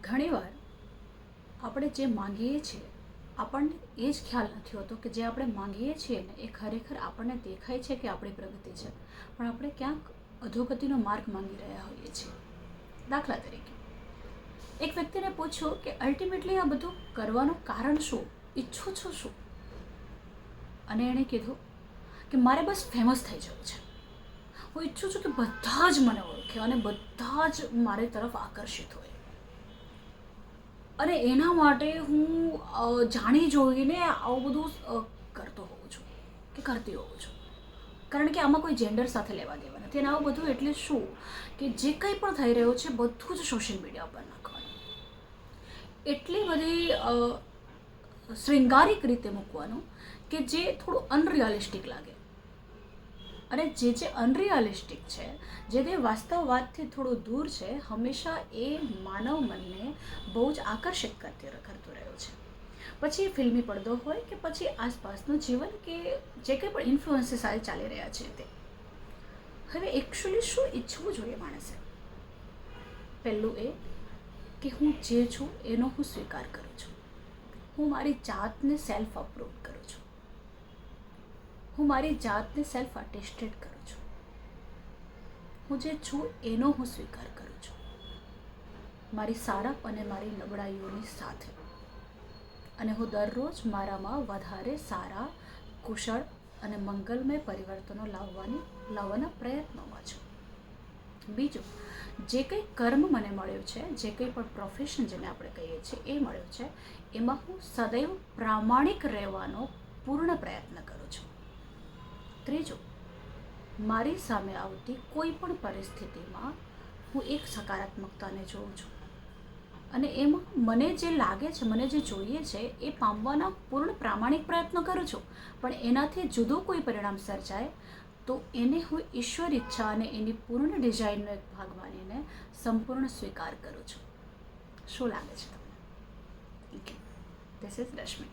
ઘણીવાર આપણે જે માંગીએ છીએ, આપણને એ જ ખ્યાલ નથી હોતો કે જે આપણે માંગીએ છીએ ને એ ખરેખર આપણને દેખાય છે કે આપણી પ્રગતિ છે. પણ આપણે ક્યાંક અધોગતિનો માર્ગ માંગી રહ્યા હોઈએ છીએ. દાખલા તરીકે, એક વ્યક્તિને પૂછો કે અલ્ટિમેટલી આ બધું કરવાનું કારણ શું? ઈચ્છું છું શું? અને એણે કીધું કે મારે બસ ફેમસ થઈ જવું છે. હું ઈચ્છું છું કે બધા જ મને ઓળખે અને બધા જ મારી તરફ આકર્ષિત હોય. અને એના માટે હું જાણી જોઈને આવું બધું કરતો હોઉં છું કે કરતી હોઉં છું. કારણ કે આમાં કોઈ જેન્ડર સાથે લેવા દેવા નથી. અને આવું બધું એટલે શું? કે જે કંઈ પણ થઈ રહ્યું છે, બધું જ સોશિયલ મીડિયા પર નાખવાનું. એટલી બધી શૃંગારિક રીતે મૂકવાનું કે જે થોડું અનરિયાલિસ્ટિક લાગે. અને જે જે અનરિયાલિસ્ટિક છે, જે તે વાસ્તવવાદથી થોડું દૂર છે, હંમેશા એ માનવ મનને બહુ જ આકર્ષિત કરતી કરતું રહ્યો છે. પછી ફિલ્મી પડદો હોય કે પછી આસપાસનું જીવન કે જે કંઈ પણ ઇન્ફ્લુઅન્સીસ આજે ચાલી રહ્યા છે તે. હવે એકચ્યુઅલી શું ઈચ્છવું જોઈએ માણસે? પહેલું એ કે હું જે છું એનો હું સ્વીકાર કરું છું. હું મારી જાતને સેલ્ફ અપ્રૂવ કરું છું. હું મારી જાતને સેલ્ફ અટેસ્ટેડ કરું છું. હું જે છું એનો હું સ્વીકાર કરું છું. મારી સારા અને મારી નબળાઈઓની સાથે. અને હું દરરોજ મારામાં વધારે સારા, કુશળ અને મંગલમય પરિવર્તનો લાવવાની, લાવવાના પ્રયત્નોમાં છું. બીજું, જે કંઈ કર્મ મને મળ્યું છે, જે કંઈ પણ પ્રોફેશન જેને આપણે કહીએ છીએ, એ મળ્યું છે, એમાં હું સદૈવ પ્રામાણિક રહેવાનો પૂર્ણ પ્રયત્ન કરું છું. ત્રીજું મારી સામે આવતી કોઈ પણ પરિસ્થિતિમાં હું એક સકારાત્મકતાને જોઉં છું. અને એમાં મને જે લાગે છે, મને જે જોઈએ છે, એ પામવાના પૂર્ણ પ્રામાણિક પ્રયત્ન કરું છું. પણ એનાથી જુદું કોઈ પરિણામ સર્જાય તો એને હું ઈશ્વર ઈચ્છા અને એની પૂર્ણ ડિઝાઇનનો એક ભાગ માનીને સંપૂર્ણ સ્વીકાર કરું છું. શું લાગે છે તમને? Okay this is Rashmi